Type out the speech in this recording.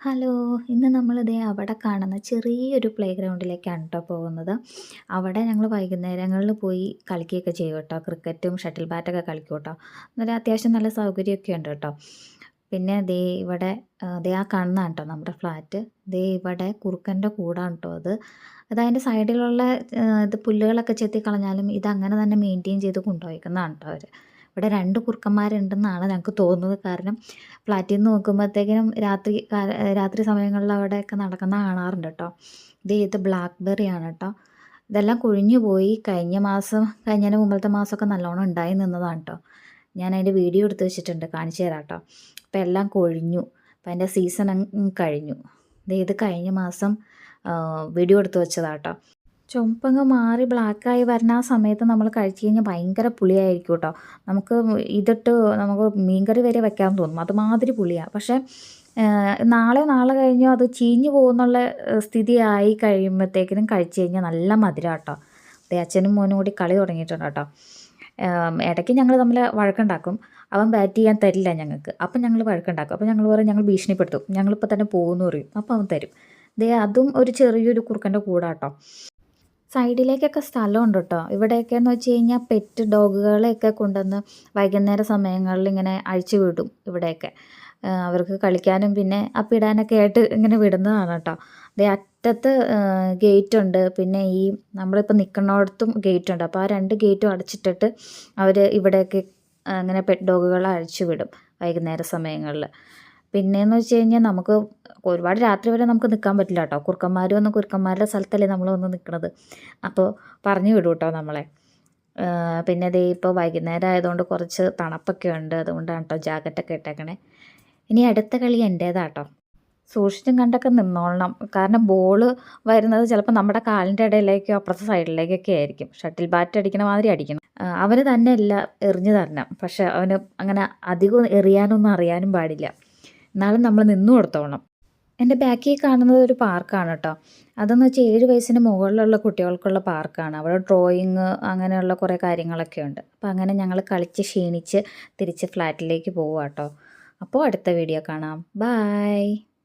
Hello ഇന്ന് നമ്മളിതേ അവിടെ കാണുന്ന ചെറിയൊരു പ്ലേ ഗ്രൗണ്ടിലേക്കാണ് കേട്ടോ പോകുന്നത്. അവിടെ ഞങ്ങൾ വൈകുന്നേരങ്ങളിൽ പോയി കളിക്കുകയൊക്കെ ചെയ്യും കേട്ടോ. ക്രിക്കറ്റും ഷട്ടിൽ ബാറ്റൊക്കെ കളിക്കും കേട്ടോ. നല്ല അത്യാവശ്യം നല്ല സൗകര്യമൊക്കെ ഉണ്ട് കേട്ടോ. പിന്നെ ദേ ഇവിടെ ദേ ആ കാണുന്നതാണ് കേട്ടോ നമ്മുടെ ഫ്ലാറ്റ്. ദേ ഇവിടെ കുറുക്കന്റെ കൂടാണ് കേട്ടോ അത്. അത് അതിന്റെ സൈഡിലുള്ള ഇത് പുല്ലുകളൊക്കെ ചെത്തി കളഞ്ഞാലും ഇത് അങ്ങനെ തന്നെ മെയിന്റെയിൻ ചെയ്ത് കൊണ്ടുപോയിക്കുന്നതാണ് കേട്ടോ അവർ ഇവിടെ രണ്ട് കുറുക്കന്മാരുണ്ടെന്നാണ് ഞങ്ങൾക്ക് തോന്നുന്നത്. കാരണം ഫ്ലാറ്റിൽ നിന്ന് നോക്കുമ്പോഴത്തേക്കിനും രാത്രി രാത്രി സമയങ്ങളിൽ അവിടെയൊക്കെ നടക്കുന്ന കാണാറുണ്ട് കേട്ടോ. ഇത് ഇത് ബ്ലാക്ക് ബെറി ആണ് കേട്ടോ. ഇതെല്ലാം കൊഴിഞ്ഞു പോയി. കഴിഞ്ഞ മാസം കഴിഞ്ഞതിന് മുമ്പത്തെ മാസമൊക്കെ നല്ലോണം ഉണ്ടായി നിന്നതാണ് കേട്ടോ. ഞാൻ അതിന്റെ വീഡിയോ എടുത്ത് വെച്ചിട്ടുണ്ട്. കാണിച്ചു തരാം കേട്ടോ. അപ്പോൾ എല്ലാം കൊഴിഞ്ഞു. അപ്പോൾ അതിന്റെ സീസൺ കഴിഞ്ഞു. ഇത് കഴിഞ്ഞ മാസം വീഡിയോ എടുത്ത് വെച്ചതാണ് കേട്ടോ. ചുമപ്പങ്ങ് മാറി ബ്ലാക്കായി വരുന്ന ആ സമയത്ത് നമ്മൾ കഴിച്ചു കഴിഞ്ഞാൽ ഭയങ്കര പുളിയായിരിക്കും കേട്ടോ. നമുക്ക് ഇതിട്ട് നമുക്ക് മീൻകറി വരെ വെക്കാൻ തോന്നും. അതുമാതിരി പുളിയാണ് പക്ഷേ നാളെ നാളെ കഴിഞ്ഞോ അത് ചീഞ്ഞു പോകുന്നുള്ള സ്ഥിതിയായി കഴിയുമ്പോഴത്തേക്കിനും കഴിച്ചു കഴിഞ്ഞാൽ നല്ല മധുരം കേട്ടോ. അതേ അച്ഛനും മോനും കൂടി കളി തുടങ്ങിയിട്ടുണ്ട് കേട്ടോ. ഇടയ്ക്ക് ഞങ്ങൾ തമ്മിൽ വഴക്കുണ്ടാക്കും. അവൻ ബാറ്റ് ചെയ്യാൻ തരില്ല ഞങ്ങൾക്ക് അപ്പം ഞങ്ങൾ വഴക്കുണ്ടാക്കും. അപ്പം ഞങ്ങൾ പറയും ഞങ്ങൾ ഭീഷണിപ്പെടുത്തും. ഞങ്ങളിപ്പോൾ തന്നെ പോകുമെന്ന് പറയും. അപ്പം അവൻ തരും. ദേ അതും ഒരു ചെറിയൊരു കുറുക്കന്റെ കൂടാട്ടോ സൈഡിലേക്കൊക്കെ സ്ഥലമുണ്ട് കേട്ടോ ഇവിടെയൊക്കെ എന്ന് വെച്ച് കഴിഞ്ഞാൽ പെറ്റ് ഡോഗുകളെയൊക്കെ കൊണ്ടുവന്ന് വൈകുന്നേര സമയങ്ങളിൽ ഇങ്ങനെ അഴിച്ചു വിടും ഇവിടെയൊക്കെ. അവർക്ക് കളിക്കാനും പിന്നെ അപ്പിടാനൊക്കെ ആയിട്ട് ഇങ്ങനെ വിടുന്നതാണ് കേട്ടോ അതേ അറ്റത്ത് ഗേറ്റ് ഉണ്ട് പിന്നെ ഈ നമ്മളിപ്പോൾ നിൽക്കുന്നിടത്തും ഗേറ്റ് ഉണ്ട് അപ്പോൾ ആ രണ്ട് ഗേറ്റും അടച്ചിട്ടിട്ട് അവർ ഇവിടെയൊക്കെ അങ്ങനെ പെറ്റ് ഡോഗുകളെ അഴിച്ചു വിടും വൈകുന്നേര സമയങ്ങളിൽ പിന്നെയെന്ന് വെച്ച് കഴിഞ്ഞാൽ നമുക്ക് ഒരുപാട് രാത്രി വരെ നമുക്ക് നിൽക്കാൻ പറ്റില്ല കേട്ടോ കുറുക്കന്മാർ വന്ന് കുറുക്കന്മാരുടെ സ്ഥലത്തല്ലേ നമ്മൾ വന്ന് നിൽക്കുന്നത് അപ്പോൾ പറഞ്ഞു വിടും കേട്ടോ നമ്മളെ. പിന്നെ ദേ ഇപ്പോൾ വൈകുന്നേരം ആയതുകൊണ്ട് കുറച്ച് തണുപ്പൊക്കെ ഉണ്ട്. അതുകൊണ്ടാണ് കേട്ടോ ജാക്കറ്റൊക്കെ ഇട്ടേക്കണേ. ഇനി അടുത്ത കളി എന്റേതാട്ടോ സൂക്ഷിച്ചും കണ്ടൊക്കെ നിന്നോളണം. കാരണം ബോൾ വരുന്നത് ചിലപ്പോൾ നമ്മുടെ കാലിന്റെ ഇടയിലേക്കോ അപ്പുറത്തെ സൈഡിലേക്കൊക്കെ ആയിരിക്കും. ഷട്ടിൽ ബാറ്റ് അടിക്കണ മാതിരി അടിക്കണം. അവന് തന്നെ എല്ലാം എറിഞ്ഞു തരണം. പക്ഷെ അവന് അങ്ങനെ അധികം എറിയാനൊന്നും അറിയാനും പാടില്ല. എന്നാലും നമ്മൾ നിന്നു കൊടുത്തോണം. എന്റെ ബാക്കിൽ കാണുന്നത് ഒരു പാർക്കാണ് കേട്ടോ. അതെന്ന് വെച്ചാൽ ഏഴ് വയസ്സിന് മുകളിലുള്ള കുട്ടികൾക്കുള്ള പാർക്കാണ്. അവിടെ ഡ്രോയിങ് അങ്ങനെയുള്ള കുറേ കാര്യങ്ങളൊക്കെ ഉണ്ട്. അപ്പോൾ അങ്ങനെ ഞങ്ങൾ കളിച്ച് ക്ഷീണിച്ച് തിരിച്ച് ഫ്ലാറ്റിലേക്ക് പോവുക കേട്ടോ. അപ്പോൾ അടുത്ത വീഡിയോ കാണാം. ബായ്